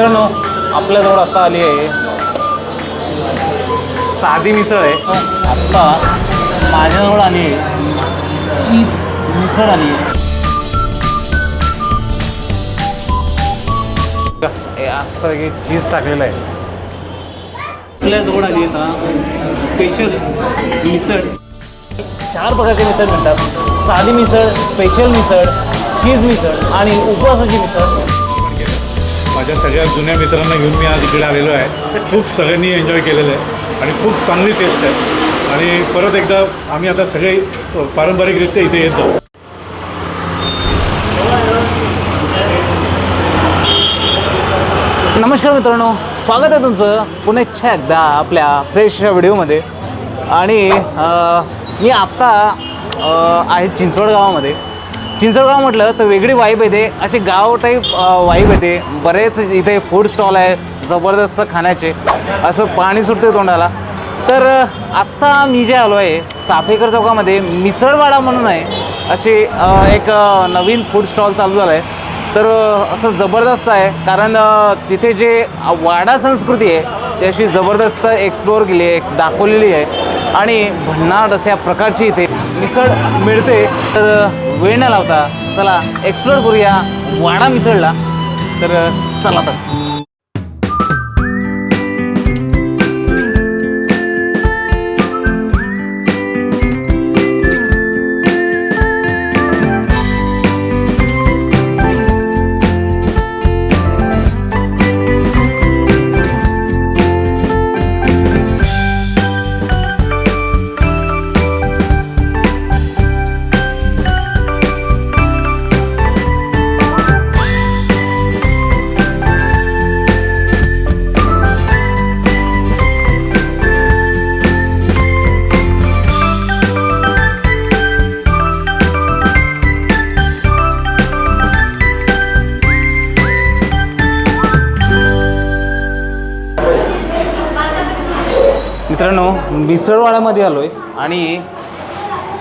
मित्रांनो आपल्याजवळ आता आली आहे. साधी मिसळ आहे. आत्ता माझ्याजवळ आली आहे. चीज मिसळ आली आहे. हे असं हे चीज टाकलेलं आहे. आपल्याजवळ आली आहे स्पेशल मिसळ. चार प्रकारचे मिसळ मिळतात. साधी मिसळ स्पेशल मिसळ चीज मिसळ आणि उपवासाची मिसळ. माझ्या सगळ्या जुन्या मित्रांना घेऊन मी आज इकडे आलेलो आहे. खूप सगळ्यांनी एन्जॉय केलेलं आहे आणि खूप चांगली टेस्ट आहे. आणि परत एकदा आम्ही आता सगळे पारंपरिकरित्या इथे येतो नमस्कार मित्रांनो स्वागत आहे तुमचं. पुन्हा एकदा आपल्या फ्रेशच्या व्हिडिओमध्ये आणि मी आत्ता आहे चिंचवड गावामध्ये. चिंचवड म्हटलं तर वेगळी वाईब येते. अशी गाव टाईप वाईब येते. बरेच इथे फूड स्टॉल आहे जबरदस्त खाण्याचे. असं पाणी सुटते तोंडाला. तर आत्ता मी जे आलो आहे चाफेकर चौकामध्ये मिसळवाडा म्हणून आहे. अशी एक नवीन फूड स्टॉल चालू झाला आहे तर असं जबरदस्त आहे. कारण तिथे जे वाडा संस्कृती आहे ती अशी जबरदस्त एक्सप्लोअर केली आहे दाखवलेली आहे. आणि भन्नाट अशा प्रकारची इथे मिसळ मिळते. तर वेळ न लावता चला एक्सप्लोर करूया वाडा मिसळला. तर चला तर मित्रांनो मिसळवाड्यामध्ये आलो आहे आणि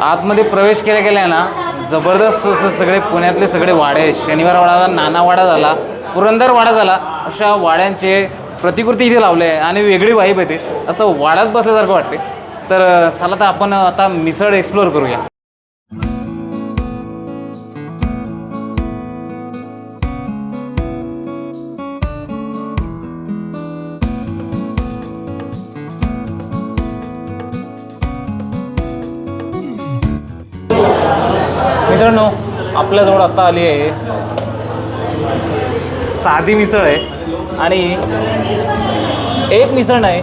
आतमध्ये प्रवेश केल्या केल्या ना जबरदस्त असं सगळे पुण्यातले सगळे वाडे आहेत. शनिवार वाडा झाला नाना वाडा झाला पुरंदर वाडा झाला अशा वाड्यांचे प्रतिकृती इथे लावले आहे आणि वेगळी वाईब येते. असं वाड्यात बसल्यासारखं वाटते. तर चला तर आपण आता मिसळ एक्सप्लोअर करूया. मित्रांनो आपल्याजवळ आता आली आहे. साधी मिसळ आहे. आणि एक मिसळ नाही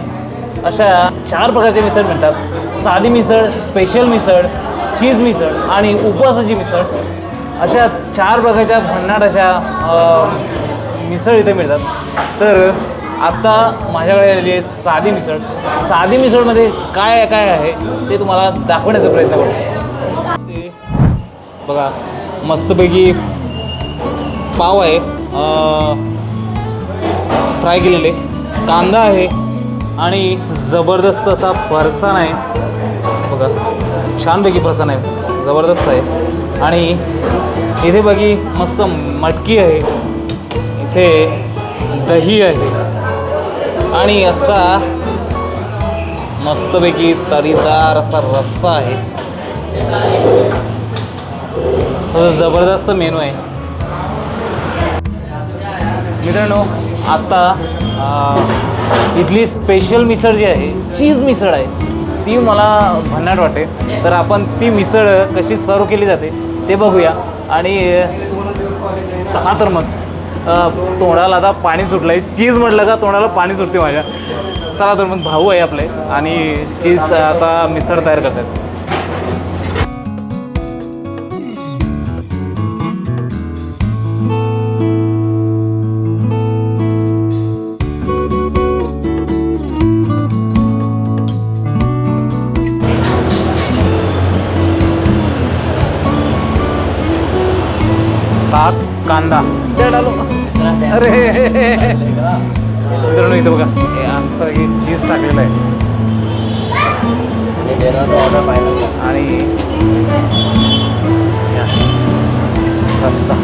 अशा चार प्रकारचे मिसळ मिळतात. साधी मिसळ स्पेशल मिसळ चीज मिसळ आणि उपवासाची मिसळ. अशा चार प्रकारच्या भन्नाट अशा मिसळ इथे मिळतात. तर आत्ता माझ्याकडे आलेली आहे साधी मिसळ. साधी मिसळमध्ये काय काय आहे ते तुम्हाला दाखवण्याचा प्रयत्न करतो. बघा मस्तपैकी पाव आहे. फ्राय केलेले. कांदा आहे आणि जबरदस्त असा फरसाण आहे. बघा छानपैकी फरसाण आहे. जबरदस्त आहे. आणि इथे बघी मस्त मटकी आहे. इथे दही आहे. आणि असा मस्तपैकी तरीदार असा रस्सा आहे. तसं जबरदस्त मेनू आहे. मित्रांनो आत्ता इथली स्पेशल मिसळ जी आहे चीज मिसळ आहे ती मला भन्नाट वाटते. तर आपण ती मिसळ कशी सर्व केली जाते ते बघूया. आणि चला तर मग. तोंडाला आता पाणी सुटलं आहे चीज म्हटलं का तोंडाला पाणी सुटते माझ्या. चला तर मग भाऊ आहे आपले. आणि चीज आता मिसळ तयार करतात. ताक कांदा. ते डालो अरे मित्रांनो इथं बघा. हे असं हे चीज टाकलेलं आहे. आणि असं. रस्सा.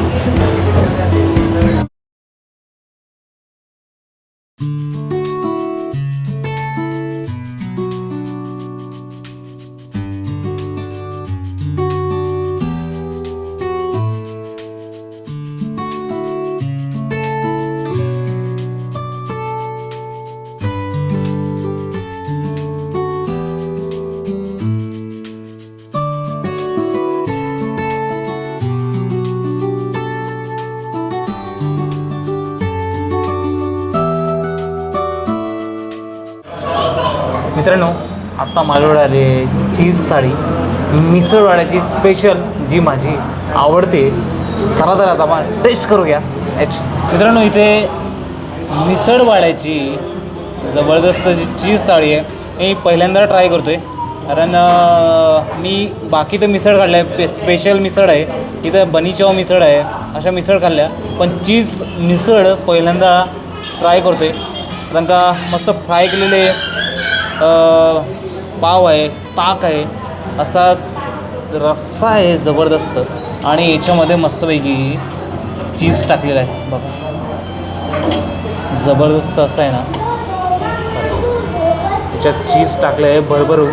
आत्ता चीज थाळी मिसळवाड्याची स्पेशल जी माझी आवडते चला तर आता आपण टेस्ट करूया. याची मित्रांनो इथे मिसळवाड्याची जबरदस्त जी चीज थाळी आहे मी पहिल्यांदा ट्राय करतो आहे कारण मी बाकी तर मिसळ काढलं आहे स्पेशल मिसळ आहे. इथं बनीचव मिसळ आहे अशा मिसळ खाल्ल्या. पण चीज मिसळ पहिल्यांदा ट्राय करतो आहे कारण का मस्त फ्राय केलेले पाव आहे ताक आहे असा रस्सा आहे जबरदस्त. आणि याच्यामध्ये मस्तपैकी चीज टाकलेला आहे बघा. जबरदस्त असं आहे ना. त्याच्यात चीज टाकलं आहे भरभरून.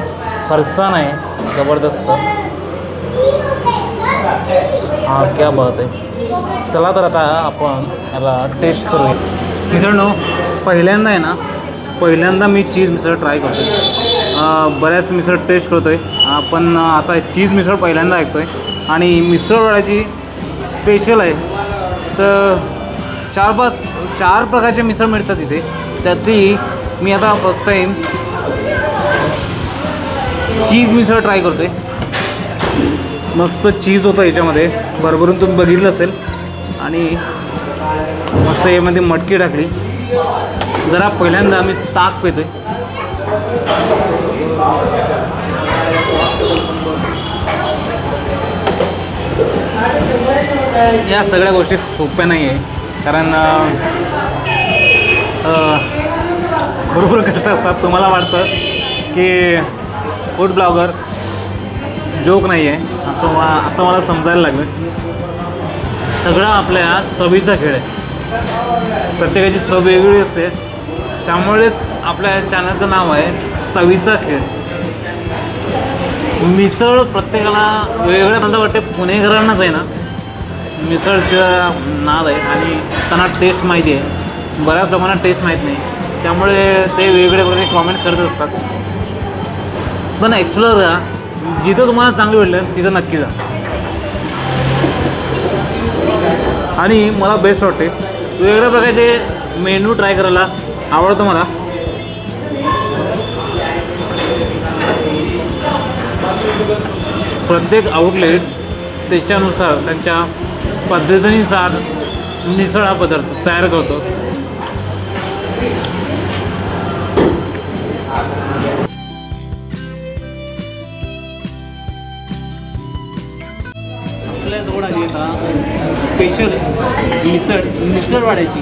फरसाण नाही जबरदस्त. हां क्या बात आहे. चला तर आता आपण याला टेस्ट करूया. मित्रांनो पहिल्यांदा आहे ना पहिल्यांदा मी चीज मिसळ ट्राय करतो आहे बऱ्याच मिसळ टेस्ट करतो आहे पण आता चीज मिसळ पहिल्यांदा ऐकतो आहे आणि मिसळवाड्याची स्पेशल आहे. तर चार पाच चार प्रकारचे मिसळ मिळतात इथे. त्यातली मी आता first time cheese misal try करतो आहे मस्त चीज होतं याच्यामध्ये. भरभरून तुम्ही बघितलं असेल. आणि मस्त यामध्ये मटकी टाकली. जरा पहिल्यांदा आम्ही ताक पितोय. या सगळ्या गोष्टी सोप्या नाही आहे कारण भरपूर कष्ट असतात. तुम्हाला वाटतं की फूड ब्लॉगर जोक नाही आहे असं मा आता मला समजायला लागलं. सगळा आपल्या चवीचा खेळ आहे. प्रत्येकाची चव वेगळी असते. त्यामुळेच आपल्या चॅनलचं नाव आहे चवीचा खेळ. मिसळ प्रत्येकाला वेगवेगळ्या मला वाटते. पुणेकरांनाच आहे ना. मिसळचं नाद आहे आणि त्यांना टेस्ट माहिती आहे. बऱ्याच लोकांना टेस्ट माहीत नाही. त्यामुळे ते वेगवेगळ्या प्रकारे कॉमेंट्स करत असतात. पण एक्सप्लोअर करा. जिथं तुम्हाला चांगलं भेटलं तिथं नक्की जा. आणि मला बेस्ट वाटते. वेगवेगळ्या प्रकारचे मेनू ट्राय करायला. आवडतो मला. प्रत्येक आउटलेट त्याच्यानुसार त्यांच्या पद्धतीनुसार मिसळ हा पदार्थ तयार करतो. आली आता स्पेशल मिसळ मिसळ वाढायची.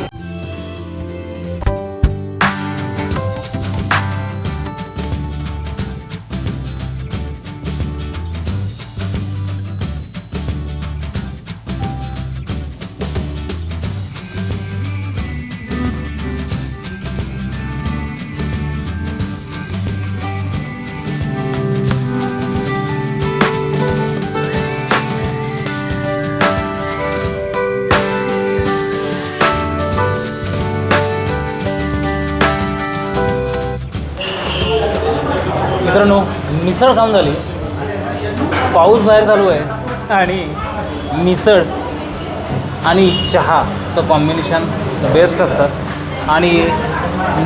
मित्रांनो मिसळ खाऊन झाली. पाऊस बाहेर चालू आहे. आणि मिसळ आणि चहाचं कॉम्बिनेशन बेस्ट असतं आणि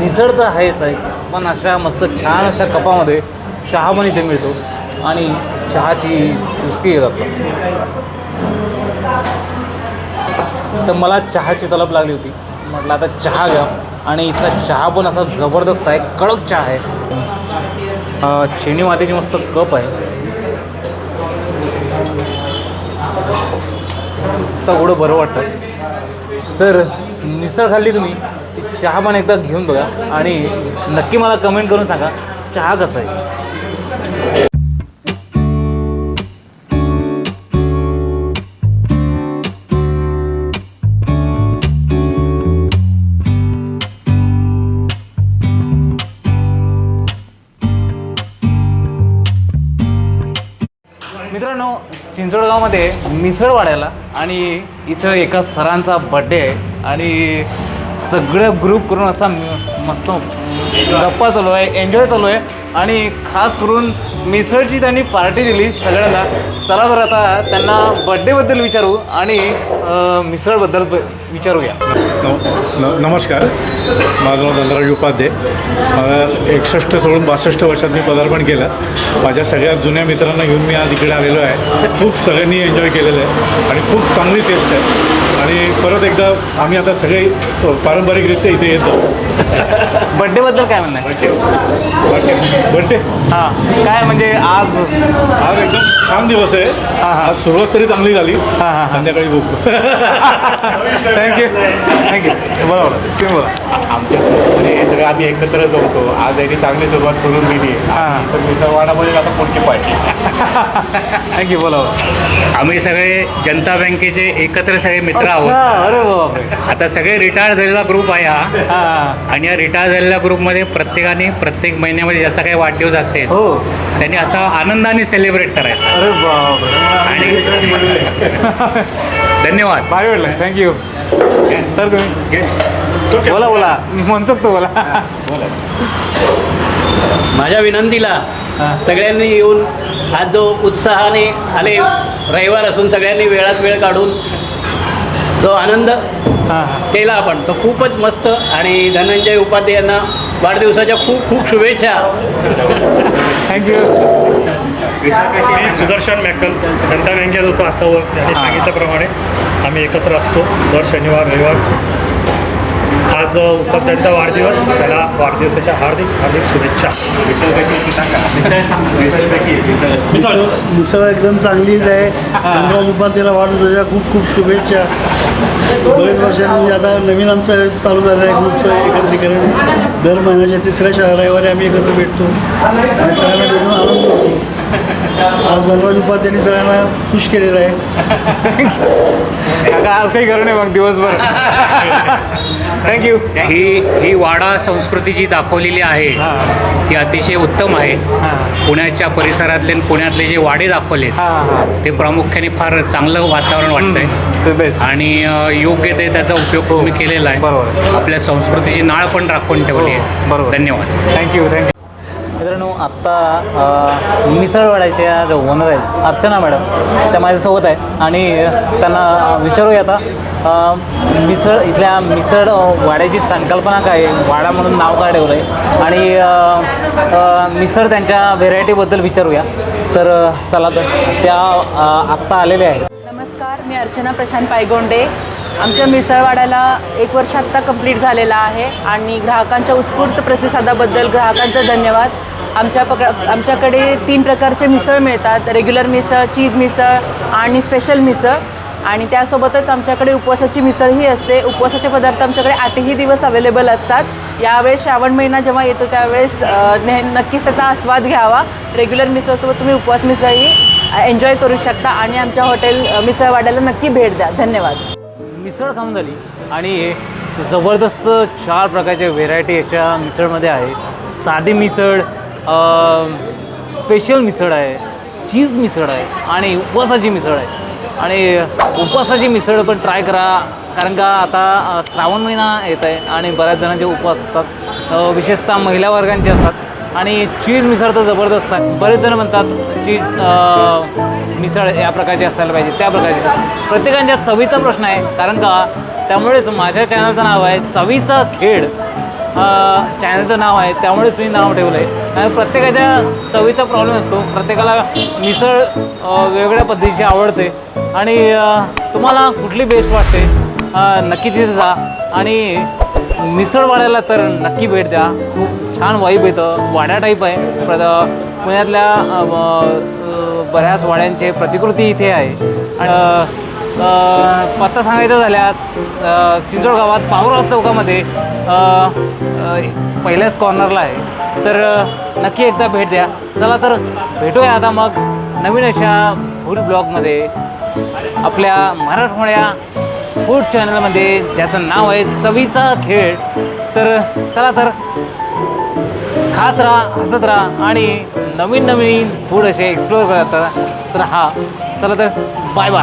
मिसळ तर आहेच आहे पण अशा मस्त छान अशा कपामध्ये चहा पण इथे मिळतो. आणि चहाची चुस्की येत आपलं तर मला चहाची तलब लागली होती. म्हटलं आता चहा घ्या. आणि इथला चहा पण असा जबरदस्त आहे कडक चहा आहे. चिनी मातीची मस्त कप आहे. आता बरं वाटतं. तर मिसळ खाल्ली तुम्ही चहा पण एकदा घेऊन बघा आणि नक्की मला कमेंट करून सांगा चहा कसा आहे? चिंचोडगावमध्ये मिसळ वाढायला आणि इथं एका सरांचा बड्डे आहे. आणि सगळं ग्रुप करून असा म- मस्त गप्पा चालू आहे एन्जॉय चालू आहे. आणि खास करून मिसळची त्यांनी पार्टी दिली सगळ्यांना. चला तर आता त्यांना बड्डेबद्दल विचारू आणि मिसळबद्दल ब- विचारूया. न- नमस्कार. माझं नाव धनराज उपाध्ये. मला एकसष्ट सोडून बासष्ट वर्षात मी पदार्पण केलं. माझ्या सगळ्या जुन्या मित्रांना घेऊन मी आज इकडे आलेलो आहे. खूप सगळ्यांनी एन्जॉय केलेलं आहे आणि खूप चांगली टेस्ट आहे. आणि परत एकदा आम्ही आता सगळे पारंपरिकरित्या इथे येतो बड्डेबद्दल काय म्हणणं आहे? बर्थडे बर्थडे हां काय म्हणजे आज? आज एकदम छान दिवस आहे. हा. आज सुरुवात तरी चांगली झाली. हा, हा. संध्याकाळी बघू. थँक्यू थँक्यू बोला बोला तुम्ही बोला. आमच्या ग्रुपमध्ये हे सगळं आम्ही एकत्र जमतो. आज यांनी चांगली सुरुवात करून दिली हां. तर मिसळवाडामध्ये आता पुढची पार्टी थँक्यू बोला बोला. आम्ही सगळे जनता बँकेचे एकत्र सगळे मित्र आहोत. अरे बापरे. आता सगळे रिटायर झालेला ग्रुप आहे हा. हां. आणि या रिटायर झालेल्या ग्रुपमध्ये प्रत्येकाने प्रत्येक महिन्यामध्ये ज्याचा काही वाढदिवस असेल हो. त्यांनी असा आनंदाने सेलिब्रेट करायचा. अरे आणि धन्यवाद. भारी वाटलं थँक्यू सर तुम्ही? बोला बोला. मनसोक्त बोला. माझ्या विनंतीला. सगळ्यांनी येऊन आज जो उत्साहाने आले रविवार असून सगळ्यांनी वेळात वेळ काढून जो आनंद केला आपण तो खूपच मस्त आणि धनंजय उपाध्ये यांना वाढदिवसाच्या खूप खूप शुभेच्छा. थँक्यू मी सुदर्शन मॅकल जनता बँकेत होतो आता वर. त्यांनी सांगितल्याप्रमाणे आम्ही एकत्र असतो दर शनिवार रविवार. आज उपाध्यायांचा वाढदिवस त्याला वाढदिवसाच्या हार्दिक हार्दिक शुभेच्छा. मिसळ. मिसळ एकदम चांगलीच आहे. धनराज उपाध्याला वाढदिवसाच्या खूप खूप शुभेच्छा. बरेच वर्षांनी म्हणजे आता नवीन आमचं चालू झालं आहे ग्रुपचं एकत्रीकरण. दर महिन्याच्या तिसऱ्या रविवारी आम्ही एकत्र भेटतो. आणि सगळ्यांना भेटून आनंद होतो. आज उपाध्यायांनी सगळ्यांना खुश केलेलं आहे. काका आज काही करू नये मग दिवसभर. थँक्यू ही ही वाडा संस्कृती जी दाखवलेली आहे ती अतिशय उत्तम आहे. पुण्याच्या परिसरातले पुण्यातले जे वाडे दाखवलेत हां हां. ते प्रामुख्याने फार चांगलं वातावरण वाटतंय. आणि योग्य ते त्याचा उपयोग तुम्ही केलेला आहे. आपल्या संस्कृतीची नाळ पण राखून ठेवली हो, आहे बरोबर. धन्यवाद. थँक्यू थँक्यू मित्रांनो आत्ता मिसळवाड्याच्या ज्या ओनर आहेत अर्चना मॅडम. त्या माझ्यासोबत आहेत. आणि त्यांना विचारूया आता. मिसळ इथल्या मिसळ वाड्याची संकल्पना काय आहे? वाडा म्हणून नाव का ठेवलं आहे आणि मिसळ त्यांच्या व्हेरायटीबद्दल विचारूया. तर चला तर त्या आत्ता आलेल्या आहेत. नमस्कार मी अर्चना प्रशांत पायगोंडे. आमच्या मिसळवाड्याला एक वर्ष आत्ता कंप्लीट झालेला आहे. आणि ग्राहकांच्या उत्स्फूर्त प्रतिसादाबद्दल ग्राहकांचा धन्यवाद. आमच्या पक आमच्याकडे तीन प्रकारचे मिसळ मिळतात. रेग्युलर मिसळ चीज मिसळ आणि स्पेशल मिसळ. आणि त्यासोबतच आमच्याकडे उपवासाची मिसळही असते. उपवासाचे पदार्थ आमच्याकडे आठही दिवस अवेलेबल असतात. यावेळेस श्रावण महिना जेव्हा येतो त्यावेळेस ने नक्कीच त्याचा आस्वाद घ्यावा. रेग्युलर मिसळसोबत तुम्ही उपवास मिसळही एन्जॉय करू शकता आणि आमच्या हॉटेल मिसळवाड्याला नक्की भेट द्या. धन्यवाद. मिसळ खाऊन झाली. आणि जबरदस्त चार प्रकारच्या व्हेरायटी याच्या मिसळमध्ये आहे. साधी मिसळ स्पेशल मिसळ आहे. चीज मिसळ आहे. आणि उपवासाची मिसळ आहे. आणि उपवासाची मिसळ पण ट्राय करा. कारण का आता श्रावण महिना येत आहे आणि बऱ्याच जणांचे उपवास असतात. विशेषतः महिला वर्गांचे असतात. आणि चीज मिसळ तर जबरदस्त आहे. बरेच जण म्हणतात चीज मिसळ या प्रकारची असायला पाहिजे त्या प्रकारची. प्रत्येकांच्या चवीचा प्रश्न आहे. कारण का त्यामुळेच माझ्या चॅनलचं नाव आहे चवीचा खेळ चॅनलचं नाव आहे त्यामुळेच मी नाव ठेवलं आहे. कारण प्रत्येकाच्या चवीचा प्रॉब्लेम असतो. प्रत्येकाला मिसळ वेगळ्या वेगवेगळ्या पद्धतीची आवडते. आणि तुम्हाला कुठली बेस्ट वाटते? नक्की तिथे जा. आणि मिसळवाड्याला तर नक्की भेट द्या. खूप छान वाईब येतं. वाड्या टाईप आहे. प्र पुण्यातल्या बऱ्याच वाड्यांचे प्रतिकृती इथे आहे. आणि पत्ता सांगायचा झाल्यास अ, चिंचवड गावात पावरगाव चौकामध्ये पहिल्याच कॉर्नरला आहे. तर नक्की एकदा भेट द्या. चला तर भेटूया आता मग नवीन अशा फूड ब्लॉगमध्ये आपल्या मराठवाड्या फूड चॅनलमध्ये ज्याचं नाव आहे चवीचा खेळ. तर चला तर खात राहा हसत राहा आणि नवीन नवीन फूड असे एक्सप्लोअर करत हा चला तर बाय बाय